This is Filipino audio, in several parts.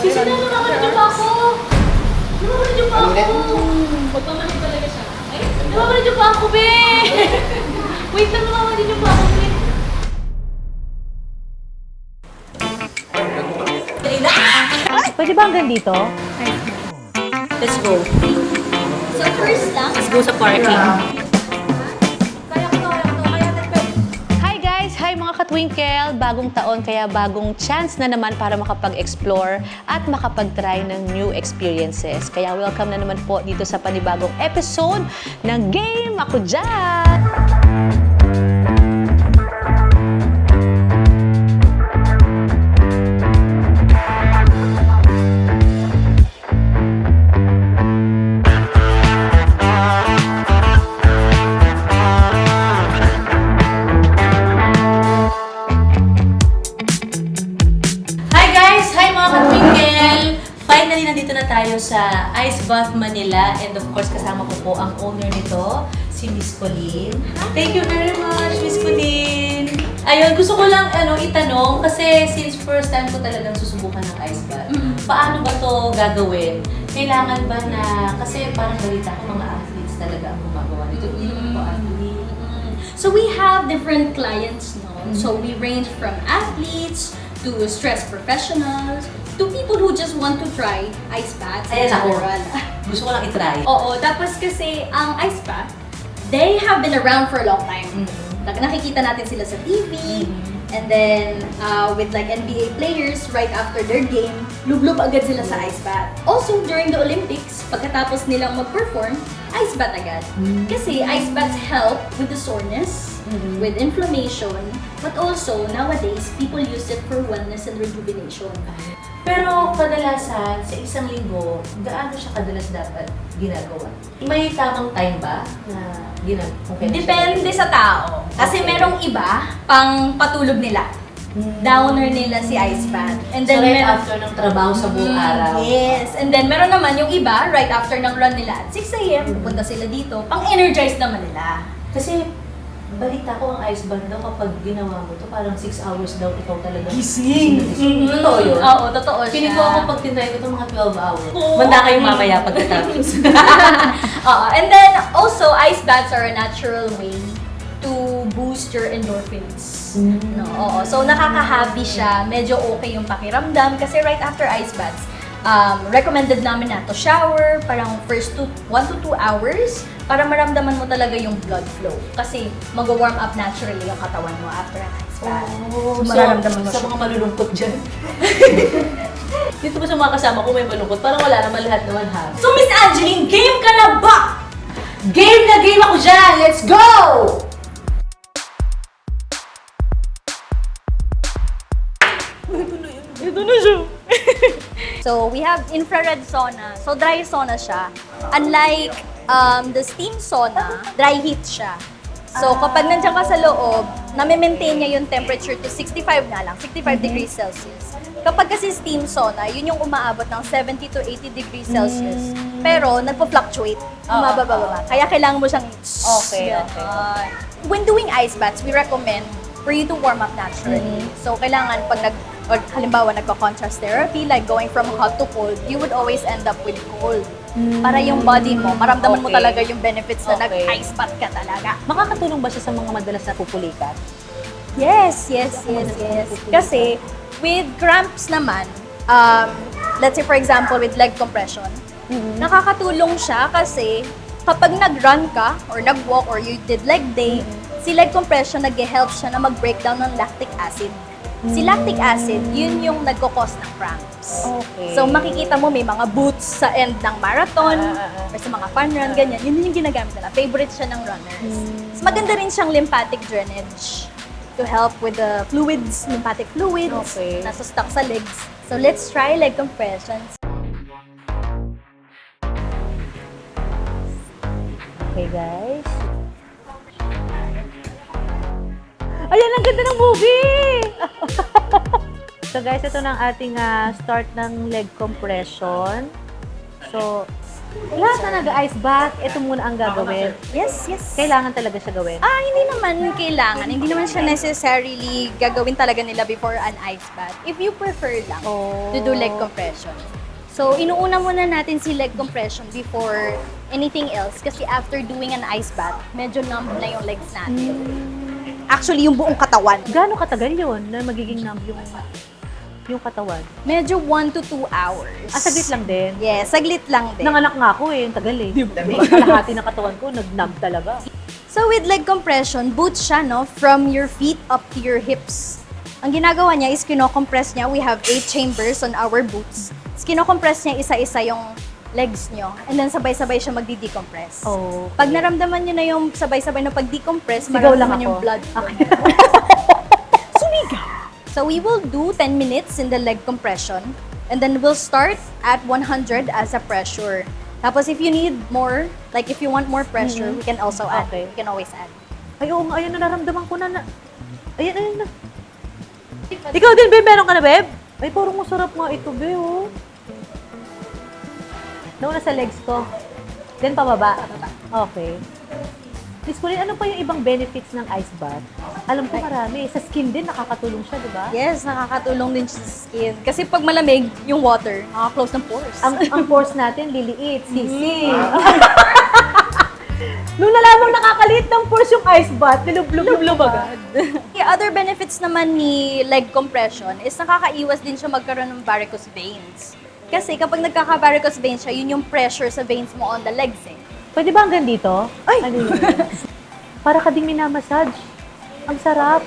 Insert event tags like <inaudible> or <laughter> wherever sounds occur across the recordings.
Sisi na namamalit pa ako. Namamalit pa ako. Magmamalit talaga siya. Ay, namamalit pa ako, be. Wait lang, namamalit pa ako, be. Pwede ba hanggang dito? Let's go. So first lang, Let's go sa parking. Katwinkle! Bagong taon kaya bagong chance na naman para makapag-explore at makapag-try ng new experiences. Kaya welcome na naman po dito sa panibagong episode ng Game Ako Dyan! Ice Bath Manila and of course kasama ko po ang owner nito, si Miss Colleen. Thank you very much, Miss Colleen! Ayun, gusto ko lang ano, itanong kasi since first time ko talagang susubukan ng ice bath, paano ba to gagawin? Kailangan ba na, kasi parang balita ko mga athletes talaga ang gumagawa nito. Hindi naman po athlete. So we have different clients, no? So we range from athletes to stress professionals to people who just want to try ice baths in Ayan ako. general. Gusto ko lang itry. Oo, tapos kasi ang ice bath, they have been around for a long time. Mhm. Nak- Nakikita natin sila sa TV, Mhm. and then uh, with like NBA players, right after their game, lublub agad sila sa ice bath. Also, during the Olympics, pagkatapos nilang mag-perform, ice bath agad. Mhm. Kasi ice baths help with the soreness, Mhm. with inflammation, but also nowadays, people use it for wellness and rejuvenation. Pero kadalasan, sa isang linggo, gaano siya kadalas dapat ginagawa? May tamang time ba na ginagawa? Depende sa tao. Kasi Okay. merong iba, pang patulog nila. Downer nila si ice bath. And so then right meron- after ng trabaho sa buong Mm, araw. Yes. And then meron naman yung iba, right after ng run nila at 6 a.m., pupunta sila dito, pang-energize naman nila. Kasi balita ko ang ice bath daw kapag ginawa mo to parang 6 hours daw ikaw talaga. Gising. Totoo yun? Oo, totoo siya. Piling ko ako pag tinry ko itong mga 12 hours. Oo. Manda kayo mamaya pagkatapos. <laughs> <laughs> Oo. And then also, ice baths are a natural way to boost your endorphins. No, oo. So, nakaka-happy siya. Medyo okay yung pakiramdam. Kasi right after ice baths, um, recommended namin na to shower, parang first 1 to 2 hours, para maramdaman mo talaga yung blood flow. Kasi mag-warm up naturally yung katawan mo after an ice bath. Oh, so, mararamdaman mo sa mga malulungkot dyan. <laughs> Dito ba sa mga kasama ko may malungkot? Parang wala naman lahat naman ha. So, Miss Angeline, game ka na ba? Game na game ako dyan! Let's go! So, we have infrared sauna. So, dry sauna siya. Unlike um, the steam sauna, dry heat siya. So, kapag nandiyan ka sa loob, nami-maintain niya yung temperature to 65 na lang, 65 degrees Celsius. Kapag kasi steam sauna, yun yung umaabot ng 70 to 80 degrees Celsius. Pero, nagpo-fluctuate. Umababa-baba. Kaya kailangan mo siyang... Okay, okay. Ganon. When doing ice baths, we recommend for you to warm up naturally. So, kailangan pag nag, or halimbawa nagko-contrast therapy, like going from hot to cold, you would always end up with cold. Para yung body mo, maramdaman mo Okay. talaga yung benefits na Okay. nag-ice bath ka talaga. Makakatulong ba siya sa mga madalas na pupulikat? Yes, yes, yes, yes. Kasi with cramps naman, um, let's say for example with leg compression, nakakatulong siya kasi kapag nag-run ka or nag-walk or you did leg day, si leg compression nag-help siya na mag-breakdown ng lactic acid. Si lactic acid, yun yung nagkakos ng cramps. Okay. So makikita mo may mga boots sa end ng marathon, Ah, ah, ah. or sa mga fun run, ganyan. Yun yung ginagamit nila. Favorite siya ng runners. So, maganda rin siyang lymphatic drainage to help with the fluids, lymphatic fluids Okay. na stuck sa legs. So let's try leg compressions. Okay guys. Ayan, ang ganda ng movie! <laughs> so guys, ito na ang ating ah, start ng leg compression. So, Lahat na nag-ice bath, ito muna ang gagawin. Yes, yes. Kailangan talaga siya gawin. Ah, hindi naman kailangan. Hindi naman siya necessarily gagawin talaga nila before an ice bath. If you prefer lang Oh. to do leg compression. So, inuuna muna natin si leg compression before anything else kasi after doing an ice bath, medyo numb na yung legs natin. Actually, yung buong katawan. Gaano katagal yun na magiging numb yung, yung katawan? Medyo 1 to 2 hours. Ah, saglit lang din. Yes, saglit lang din. Nanganak nga ako eh, yung tagal eh. Kalahati ng katawan ko, nag-numb talaga. So with leg compression, boots siya, no? From your feet up to your hips. Ang ginagawa niya is kinocompress niya. We have eight chambers on our boots. Is kinocompress niya isa-isa yung legs nyo. And then sabay-sabay siya magdi-decompress. Oh. Pag naramdaman niyo na yung sabay-sabay na pag-decompress, maramdaman yung blood. Okay. <laughs> So we will do 10 minutes in the leg compression. And then we'll start at 100 as a pressure. Tapos if you need more, like if you want more pressure, we can also add. Okay. We can always add. Ay, oo nga, ayun na naramdaman ko na na. Ayan, ayun na. Ikaw din, Beb, meron ka na, Beb? Ay, parang masarap nga ito, Beb, oh. Nauna sa legs ko. Then pababa. Okay. Miss Colleen, ano pa yung ibang benefits ng ice bath? Alam ko marami. Sa skin din, nakakatulong siya, di ba? Yes, nakakatulong din siya sa skin. Kasi pag malamig yung water, nakaka-close ng pores. Ang, ang pores natin, liliit, sisi. <laughs> Nung nalamang nakakaliit ng pores yung ice bath, nilublub-lub agad. <laughs> The other benefits naman ni leg compression is nakakaiwas din siya magkaroon ng varicose veins. Kasi kapag nagkaka-varicose veins siya, yun yung pressure sa veins mo on the legs eh. Pwede ba hanggang dito? Ay! Ano yun? Para ka ding minamassage. Ang sarap.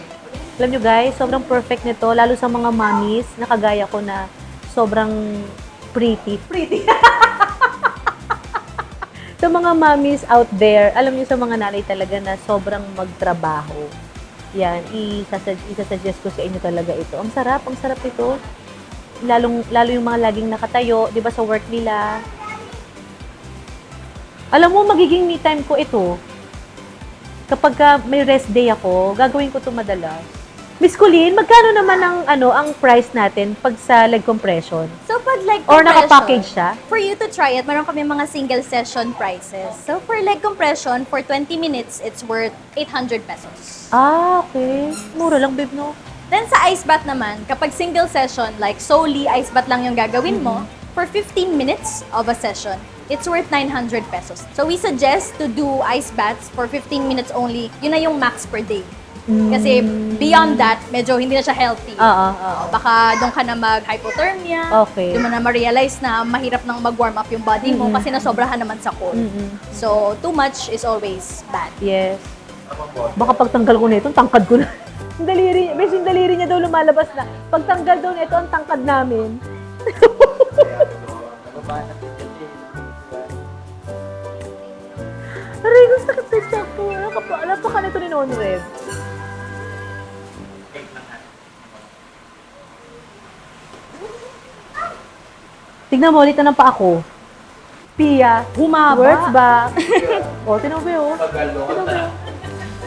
Alam nyo guys, sobrang perfect nito, lalo sa mga mommies na kagaya ko na sobrang pretty. Pretty! <laughs> sa mga mommies out there, alam niyo sa mga nanay talaga na sobrang magtrabaho. Yan, isasuggest ko sa inyo talaga ito. Ang sarap, ang sarap ito. Lalong, lalo yung mga laging nakatayo, di ba sa work nila, alam mo, magiging me time ko ito. Kapag ka may rest day ako, gagawin ko ito madalas. Miss Colleen, magkano naman ang ano ang price natin pag sa leg compression? So pag leg Or compression, nakapackage siya? For you to try it, meron kami mga single session prices. So for leg compression, for 20 minutes, it's worth 800 pesos. Ah, okay. Mura lang, babe, no? Then sa ice bath naman, kapag single session, like solely ice bath lang yung gagawin mo, for 15 minutes of a session, it's worth 900 pesos. So we suggest to do ice baths for 15 minutes only. Yun na yung max per day. Kasi beyond that, medyo hindi na siya healthy. Oo, Oo, baka doon ka na mag-hypothermia. Okay. Doon mo na ma-realize na mahirap nang mag-warm up yung body mo kasi nasobrahan naman sa cold. Mm-mm. So, too much is always bad. Yes. Baka pagtanggal ko na ito, tangkad ko na. Yung daliri, bes, yung daliri niya daw lumalabas na. Pagtanggal daw na ito, ang tangkad namin. <laughs> Aray, gusto ka sa tiyak ko. Napaka nito ni Nonrev. Tignan mo, ulit na pa ako. Pia, Humaba. Words back. <laughs> o, tinabi oh. Tinabi oh.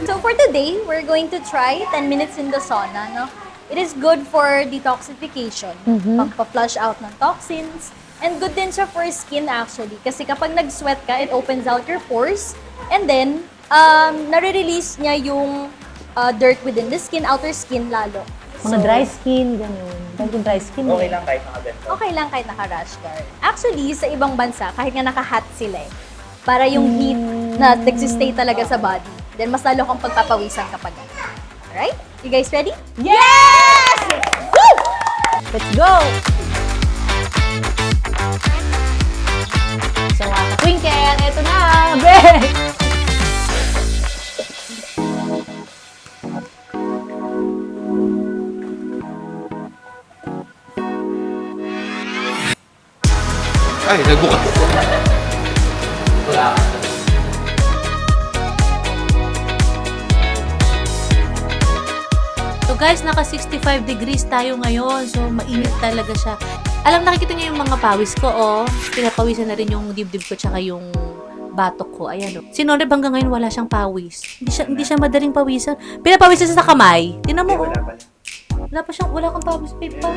So for today, we're going to try 10 minutes in the sauna, no? It is good for detoxification, Mhm. pagpa-flush out ng toxins, and good din siya for skin actually. Kasi kapag nag-sweat ka, it opens out your pores, and then, um, nare-release niya yung uh, dirt within the skin, outer skin lalo. Mga So, dry skin, gano'n. Dahil yung dry skin Okay eh. lang kahit nakaganto. Okay lang kahit naka-rash guard. Actually, sa ibang bansa, kahit nga naka-hat sila eh, para yung heat na nagsistay talaga sa body, then mas lalo kang pagpapawisan kapag Alright? You guys ready? Yes! Woo! Let's go! So, mga twinkle, eto na! Be! Ay, nagbukas. So guys, naka 65 degrees tayo ngayon. So, mainit talaga siya. Alam, nakikita niyo yung mga pawis ko, oh. Pinapawisan na rin yung dibdib ko tsaka yung batok ko. Ayan, oh. Si Noreb hanggang ngayon wala siyang pawis. Hindi siya, hindi siya madaling pawisan. Pinapawisan siya sa kamay. Tinan mo, oh. Wala pa siyang, wala kang pawis, pa.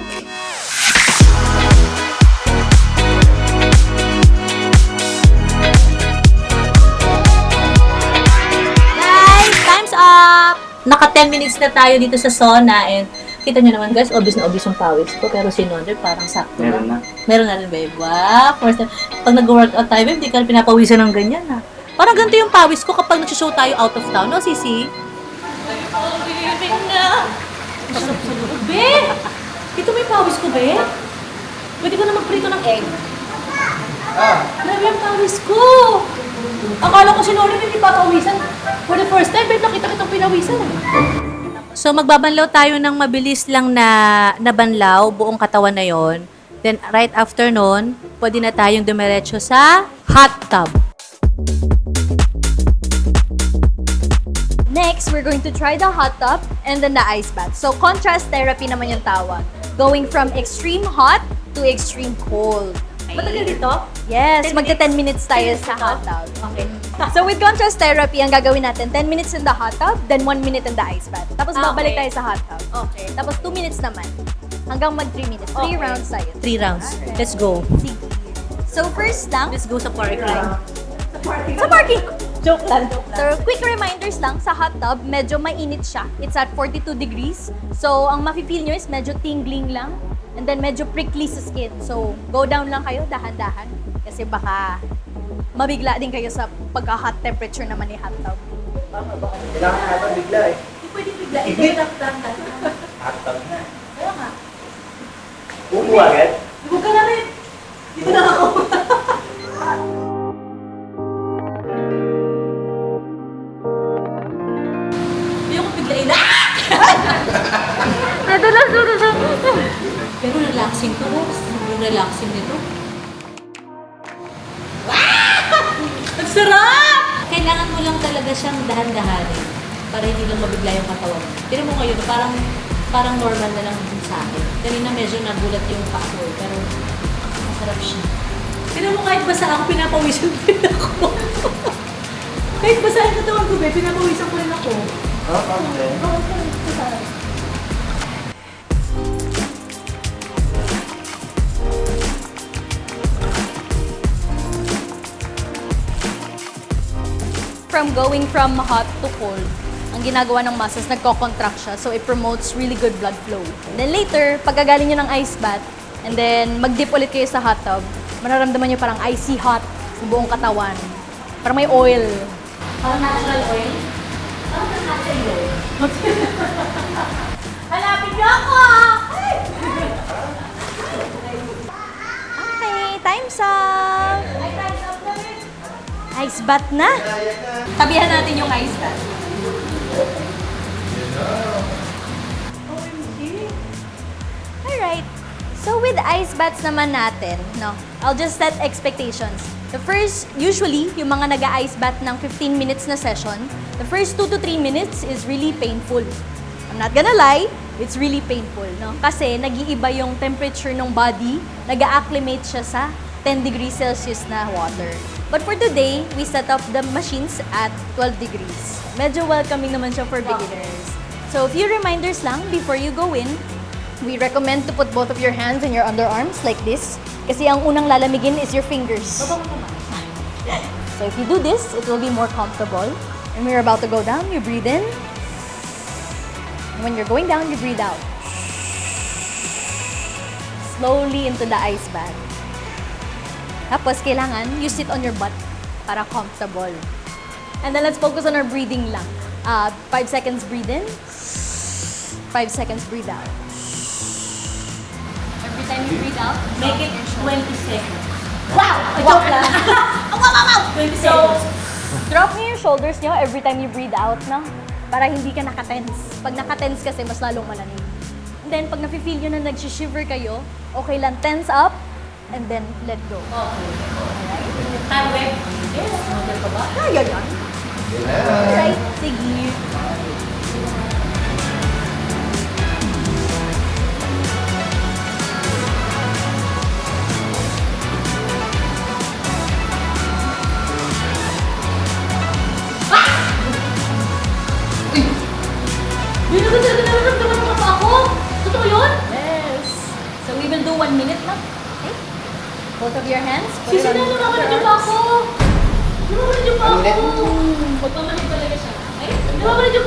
Guys, time's up! Naka 10 minutes na tayo dito sa sauna and kita nyo naman guys, obvious na obvious yung pawis ko pero si Nonder parang sakto Meron na. Meron na rin babe. Wow, first time. Pag nag-workout tayo babe, hindi ka pinapawisan ng ganyan ha. Parang ganito yung pawis ko kapag nag-show tayo out of town, no Sisi? Oh, baby na. Be! Ito may pawis ko, be. Pwede ko na magprito ng egg. Ah, Grabe ang pawis ko! Akala ko si Nolly hindi pa pawisan. For the first time, babe, nakita kitang pinawisan. So, magbabanlaw tayo ng mabilis lang na nabanlaw, buong katawan na yon. Then, right after nun, pwede na tayong dumiretso sa hot tub. Next, we're going to try the hot tub and then the ice bath. So, contrast therapy naman yung tawag. Going from extreme hot to extreme cold. Matagal dito? Yes, 10 magta 10 minutes tayo sa hot tub. Okay. <laughs> So with contrast therapy, ang gagawin natin, 10 minutes in the hot tub, then 1 minute in the ice bath. Tapos Ah, babalik okay. tayo sa hot tub. Okay. Tapos 2 minutes naman. Hanggang mag 3 minutes. 3 Okay. rounds tayo. Three rounds. Let's go. Sige. So first lang, Let's go sa park line. sa parking. Joke lang. So, quick reminders lang, sa hot tub, medyo mainit siya. It's at 42 degrees. So, ang mafe-feel nyo is medyo tingling lang. And then, medyo prickly sa skin. So, go down lang kayo, dahan-dahan. Kasi baka mabigla din kayo sa pagka-hot temperature naman ni hot tub. kailangan na ito bigla eh. Hindi pwede bigla. Ito yung lang Hotdog na. Kaya nga. Upo agad? Huwag ka na rin. Dito na ako. <laughs> Hindi ako bigla ina. Nadulas, nadulas. Pero relaxing to. Rox. Sobrang relaxing nito. <laughs> Ang sarap! Kailangan mo lang talaga siyang dahan-dahanin para hindi lang mabigla yung katawan. Pero mo ngayon, parang parang normal na lang din sa akin. Kanina medyo nagulat yung paa ko, eh, pero masarap siya. Pero mo kahit basa ako, pinapawisan pa rin ako. <laughs> kahit basa yung katawan ko, be, pinapawisan ko rin ako. Ah, parang din. Oo, okay. From going from hot to cold, ang ginagawa ng muscles, nagko-contract siya. So, it promotes really good blood flow. And then later, pagkagaling nyo ng ice bath, and then mag-dip ulit kayo sa hot tub, mararamdaman nyo parang icy hot sa buong katawan. Parang may oil. Parang natural oil. Parang natural oil. <laughs> Hanapin niyo ako! Okay, time's up! Ice bath na! Tabihan natin yung ice bath. Alright. So with ice baths naman natin, no, I'll just set expectations. The first, usually, yung mga nag-ice bath ng 15 minutes na session, the first 2 to 3 minutes is really painful. I'm not gonna lie, it's really painful, no? Kasi nag-iiba yung temperature ng body, nag acclimate siya sa 10 degrees Celsius na water. But for today, we set up the machines at 12 degrees. Medyo welcoming naman siya for beginners. So, a few reminders lang before you go in. We recommend to put both of your hands in your underarms like this. Kasi ang unang lalamigin is your fingers. <laughs> So if you do this, it will be more comfortable. And when you're about to go down, you breathe in. And when you're going down, you breathe out. Slowly into the ice bath. Tapos kailangan, you sit on your butt para comfortable. And then let's focus on our breathing lang. Uh, five seconds breathe in. Five seconds breathe out. Every time you breathe out, Make it 20 seconds. Wow! Joke lang. <laughs> wow, wow, wow! 20 seconds. Drop niyo yung shoulders niyo every time you breathe out, no? Para hindi ka nakatense. Pag nakatense kasi, mas lalong malamig. And then, pag nafe-feel nyo na nag-shiver kayo, okay lang, tense up, and then let go. Okay. Time web. Yes. Model ka ba? Kaya yan. Alright, sige.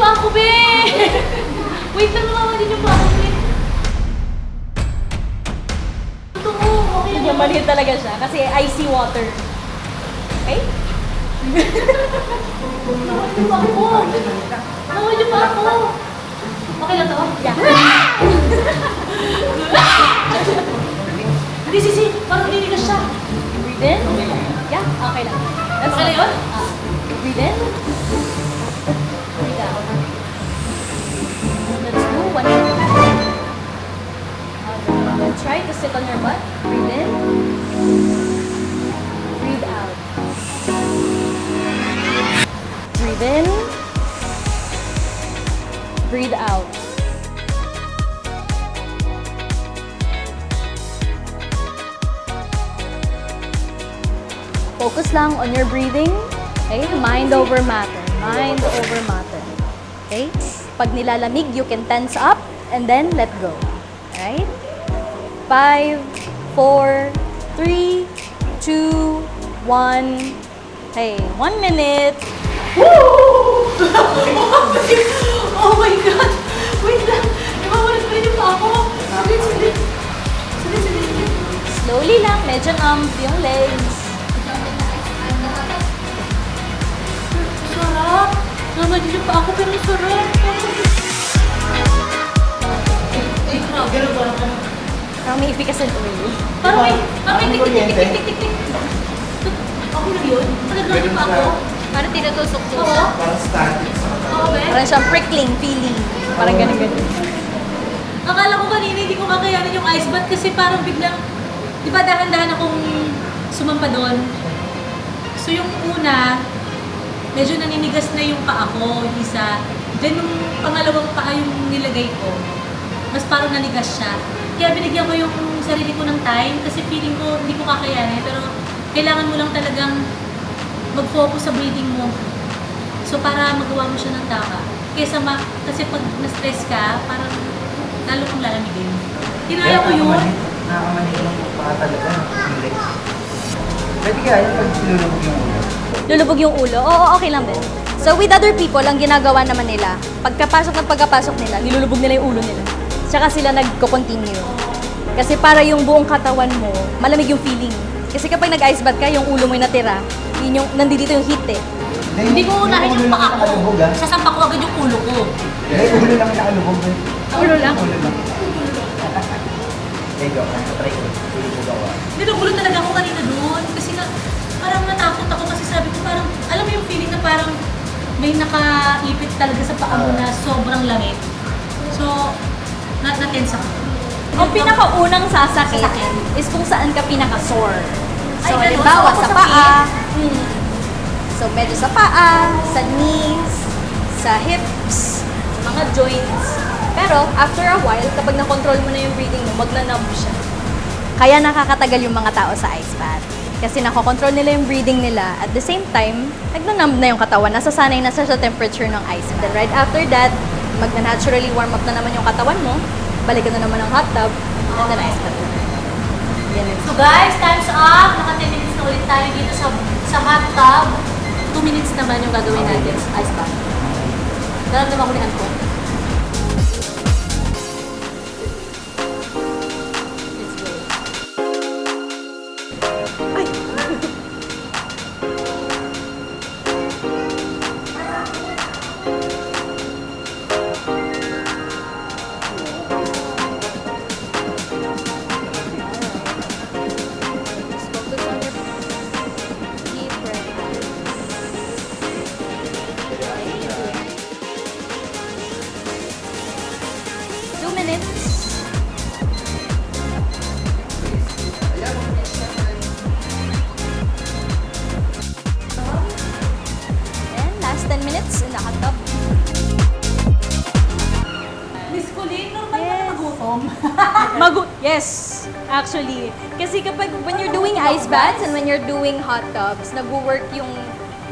Pa ako, be! <laughs> Wait lang, namamanid yung pa ako, be. Totoo, okay lang. maliit talaga siya kasi icy water. Okay? Namamanid yung pa ako. Namamanid yung pa ako. Okay lang to? Yeah. <laughs> Hindi, sisi. Parang ninigas siya. Breathe in. Yeah, okay lang. That's Okay na yun? Ah, breathe in. and try to sit on your butt. Breathe in. Breathe out. Breathe in. Breathe out. Focus lang on your breathing. Okay? Mind over matter. Mind over matter. Okay? Pag nilalamig, you can tense up and then let go. Right? 5, 4, 3, 2, 1. Hey, 1 minute. Woo! <laughs> oh my God! Wait lang! Diba walang pwede pa ako? Sulit, sulit. Slowly lang. Medyo numb yung legs. Sarap! Namadilip pa ako pero sarap! Ay, grabe. Ganun ba? Parang may efficacy oil. Parang may, parang may Ano tik, tik, tik, kuryente? tik, tik, tik, tik. Okay lang yun? Talagang yung pa ako? Parang tinutusok-tusok. Oo. Parang static sa Oo, be. Parang siyang prickling feeling. Parang ganun-ganun. Akala ko kanina hindi ko kakayanin yung ice bath kasi parang biglang, di ba dahan-dahan akong sumampa doon. So yung una, medyo naninigas na yung paa ko, yung isa. Then yung pangalawang paa yung nilagay ko, mas parang nanigas siya. Kaya binigyan ko yung sarili ko ng time kasi feeling ko hindi ko kakayanin. Pero kailangan mo lang talagang mag-focus sa breathing mo. So para magawa mo siya ng tama. Kesa ma, kasi pag na-stress ka, parang lalo kang lalamigin. Kinaya ko yun. Nakakamanig lang po pa talaga. Pwede kaya yung pag nilulubog yung ulo. Lulubog yung ulo. Oo, okay lang din. So with other people, ang ginagawa naman nila, pagkapasok ng pagkapasok nila, nilulubog nila yung ulo nila. Tsaka sila nagko-continue. Kasi para yung buong katawan mo, malamig yung feeling. Kasi kapag nag-ice bath ka, yung ulo mo yung natira, yun yung, nandito yung heat eh. Hindi ko unahin yung paa ko. Ah. Sasampa ko agad yung ulo ko. Hindi, ulo lang yung nakalubog. eh. Ulo lang? Ulo lang. There you go. Try ko. Ulubog ako ah. Ninugulo talaga ako kanina doon. Kasi nga, parang natakot ako kasi sabi ko parang, alam mo yung feeling na parang may nakaipit talaga sa paa mo na sobrang lamig. So, na na-tense ako. Ang pinakaunang sasakit Sasakit. is kung saan ka pinaka-sore. So, Ay, ganun. halimbawa, So, ako sa sa paa. Hmm. So, medyo sa paa, sa knees, sa hips, sa mga joints. Pero, after a while, kapag na-control mo na yung breathing mo, magna-numb siya. Kaya nakakatagal yung mga tao sa ice bath. Kasi nakokontrol nila yung breathing nila. At the same time, nagna-numb na yung katawan. Nasasanay na siya sa temperature ng ice bath. Then right after that, magna-naturally warm up na naman yung katawan mo. Balikan na naman ng hot tub. And then ice bath. Yan. So guys, time's up. Naka 10 minutes na ulit tayo dito sa sa hot tub. 2 minutes naman yung gagawin natin sa ice bath. Naramdaman ko ni Anko. Baths and when you're doing hot tubs, nag-work yung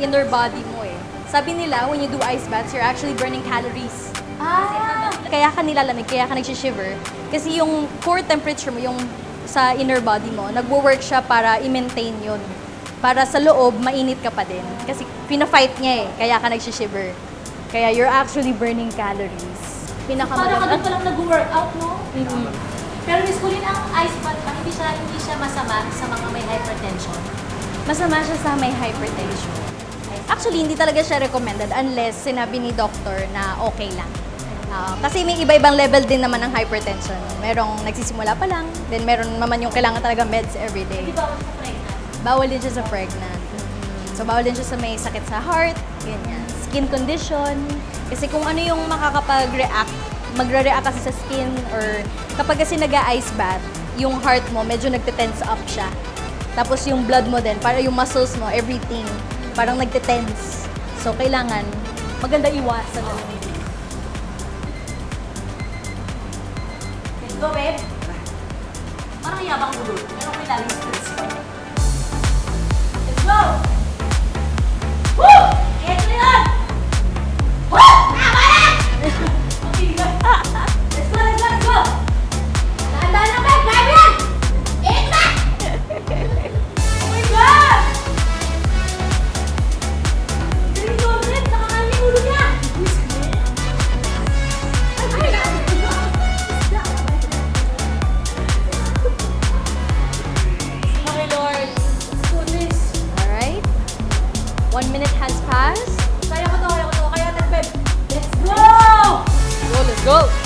inner body mo eh. Sabi nila, when you do ice baths, you're actually burning calories. ah! Kaya ka nilalamig, kaya ka nagsishiver. Kasi yung core temperature mo, yung sa inner body mo, nagwo-work siya para i-maintain yun. Para sa loob, mainit ka pa din. Kasi pina-fight niya eh, kaya ka nagsishiver. Kaya you're actually burning calories. Para ka doon palang nag-workout, no? Pero Miss Colleen, ang ice bath pa, hindi siya, hindi siya masama sa mga may hypertension. Masama siya sa may hypertension. Actually, hindi talaga siya recommended unless sinabi ni doctor na okay lang. Ah, kasi may iba-ibang level din naman ng hypertension. Merong nagsisimula pa lang, then meron naman yung kailangan talaga meds everyday. Di ba ako sa pregnant? Bawal din siya sa pregnant. So, bawal din siya sa may sakit sa heart, ganyan. Skin condition. Kasi kung ano yung makakapag-react, magre-react kasi sa skin or kapag kasi nag-ice bath, yung heart mo medyo nagte-tense up siya. Tapos yung blood mo din, para yung muscles mo, everything, parang nagte-tense. So, kailangan maganda iwasan na lang. Let's go, babe. Parang yabang doon. Meron ko ilalim stress ko. Let's go! Woo! Eto na yun! Woo! Tama na! <laughs> Okay, go. <laughs> Go,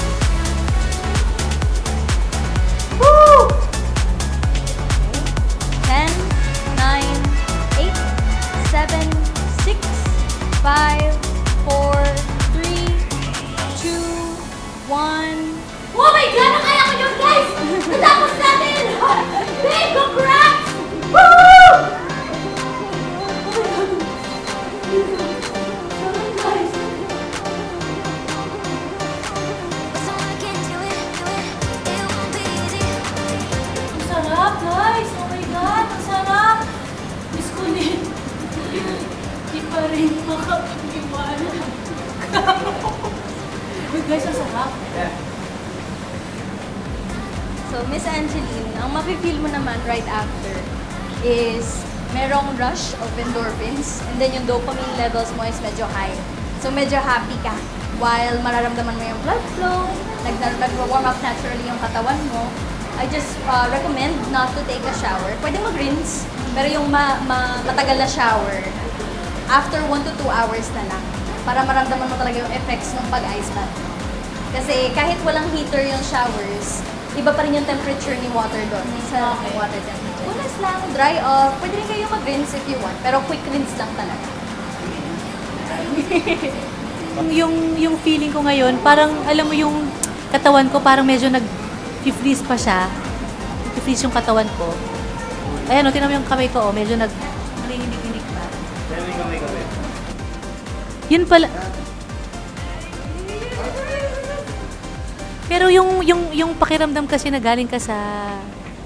Uy, guys. So, Miss Angeline, ang mafe-feel mo naman right after is merong rush of endorphins and then yung dopamine levels mo is medyo high. So, medyo happy ka while mararamdaman mo yung blood flow, nag- nag-warm up naturally yung katawan mo. I just uh, recommend not to take a shower. Pwede mag-rinse, pero yung ma- ma- matagal na shower, after 1 to 2 hours na lang para maramdaman mo talaga yung effects ng pag-ice bath. Kasi kahit walang heater yung showers, iba pa rin yung temperature ni water doon. Sa Okay. water temperature. Punas lang, dry off. Pwede rin kayo mag-rinse if you want, pero quick rinse lang talaga. <laughs> yung yung feeling ko ngayon, parang alam mo yung katawan ko parang medyo nag-freeze pa siya. Nag-freeze yung katawan ko. Ayan, o, tinan mo yung kamay ko, oh, medyo nag Yun pala. Pero yung yung yung pakiramdam kasi na galing ka sa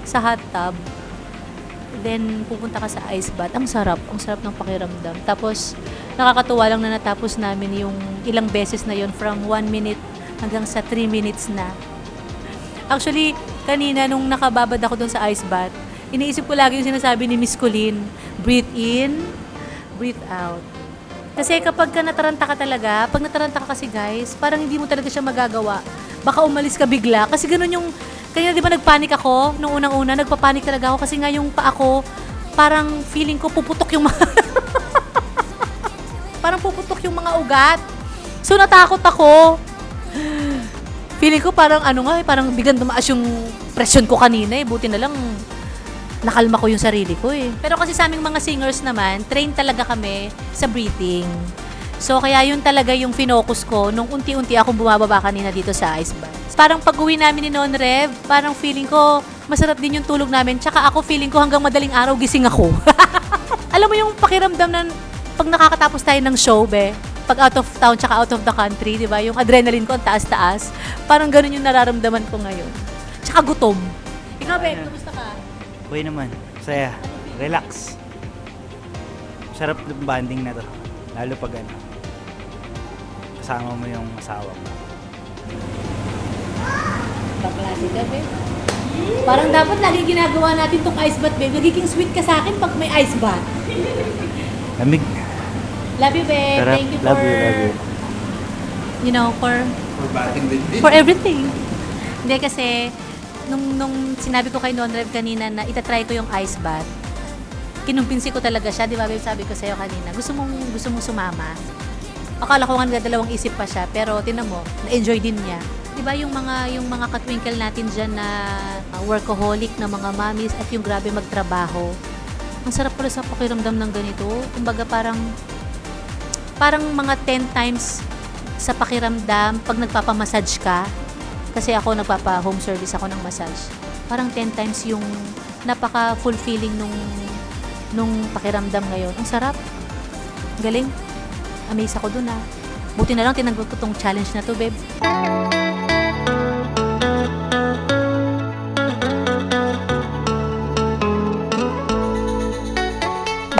sa hot tub, then pupunta ka sa ice bath, ang sarap, ang sarap ng pakiramdam. Tapos nakakatuwa lang na natapos namin yung ilang beses na yon from 1 minute hanggang sa 3 minutes na. Actually, kanina nung nakababad ako doon sa ice bath, iniisip ko lagi yung sinasabi ni Miss Colleen, breathe in, breathe out. Kasi kapag ka nataranta ka talaga, pag nataranta ka kasi guys, parang hindi mo talaga siya magagawa. Baka umalis ka bigla. Kasi ganun yung, kaya di ba nagpanik ako nung unang-una, nagpapanik talaga ako kasi nga yung pa ako, parang feeling ko puputok yung <laughs> mga, parang puputok yung mga ugat. So natakot ako. Feeling ko parang ano nga, eh, parang biglang tumaas yung presyon ko kanina eh. Buti na lang nakalma ko yung sarili ko eh. Pero kasi sa aming mga singers naman, train talaga kami sa breathing. So kaya yun talaga yung finocus ko nung unti-unti akong bumababa kanina dito sa ice bath. Parang pag uwi namin ni Non Rev, parang feeling ko masarap din yung tulog namin. Tsaka ako feeling ko hanggang madaling araw gising ako. <laughs> Alam mo yung pakiramdam na pag nakakatapos tayo ng show, be, pag out of town tsaka out of the country, di ba? Yung adrenaline ko ang taas-taas. Parang ganun yung nararamdaman ko ngayon. Tsaka gutom. Ikaw, be, kumusta ka? Okay naman. Saya. Relax. Sarap ng banding na to. Lalo pag ano. Kasama mo yung asawa mo. Baklase ka, be. Parang dapat lagi ginagawa natin tong ice bath, babe. Nagiging sweet ka sa akin pag may ice bath. Lamig. Love you, babe. Sarap. Thank you Love for you, love you. you know, for For batting din din. for everything. Hindi kasi, nung, nung sinabi ko kay Don Rev kanina na itatry ko yung ice bath, kinumpinsi ko talaga siya, di ba babe, sabi ko sa'yo kanina, gusto mong, gusto mong sumama. Akala ko nga nagdadalawang isip pa siya, pero tinan mo, na-enjoy din niya. Di ba yung mga, yung mga katwinkle natin dyan na uh, workaholic na mga mommies at yung grabe magtrabaho. Ang sarap pala sa pakiramdam ng ganito. Kumbaga parang, parang mga 10 times sa pakiramdam pag nagpapamassage ka. Kasi ako nagpapa-home service ako ng massage. Parang 10 times yung napaka-fulfilling nung nung pakiramdam ngayon. Ang sarap. Galing. Amaze ako dun ah. Buti na lang tinanggap ko tong challenge na to, babe.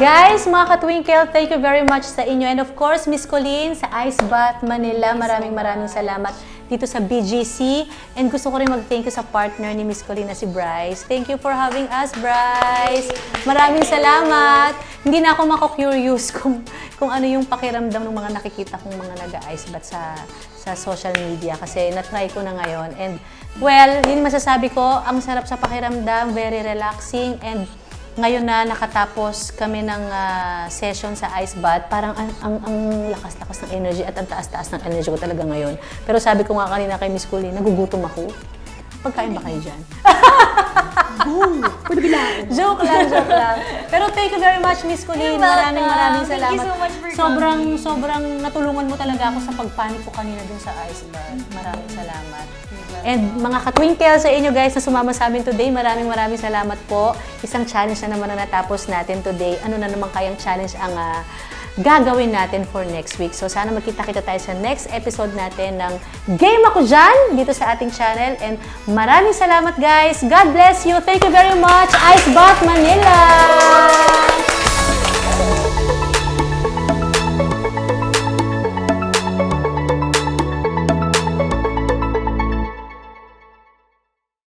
Guys, mga katwinkle, thank you very much sa inyo. And of course, Miss Colleen sa Ice Bath Manila, maraming maraming salamat dito sa BGC. And gusto ko rin mag-thank you sa partner ni Miss Colleen na si Bryce. Thank you for having us, Bryce. Maraming salamat. Hindi na ako mako-curious <laughs> kung, kung ano yung pakiramdam ng mga nakikita kong mga nag-ice bath sa, sa social media kasi na-try ko na ngayon. And well, yun masasabi ko, ang sarap sa pakiramdam, very relaxing and ngayon na nakatapos kami ng ah, session sa ice bath, parang ang, ang, ang lakas-lakas ng energy at ang taas-taas ng energy ko talaga ngayon. Pero sabi ko nga kanina kay Miss Colleen, nagugutom ako. Pagkain ba kayo dyan? <laughs> joke lang, joke lang. Pero thank you very much, Miss Colleen. You're welcome. Maraming maraming Thank salamat. you so much for sobrang, sobrang natulungan mo talaga ako sa pagpanik ko kanina dun sa ice bath. Maraming salamat. And mga katwinkle sa inyo guys na sumama sa amin today, maraming maraming salamat po. Isang challenge na naman na natapos natin today. Ano na naman kayang challenge ang ah, gagawin natin for next week. So sana magkita-kita tayo sa next episode natin ng Game Ako Dyan dito sa ating channel. And maraming salamat guys. God bless you. Thank you very much. Ice Bath Manila.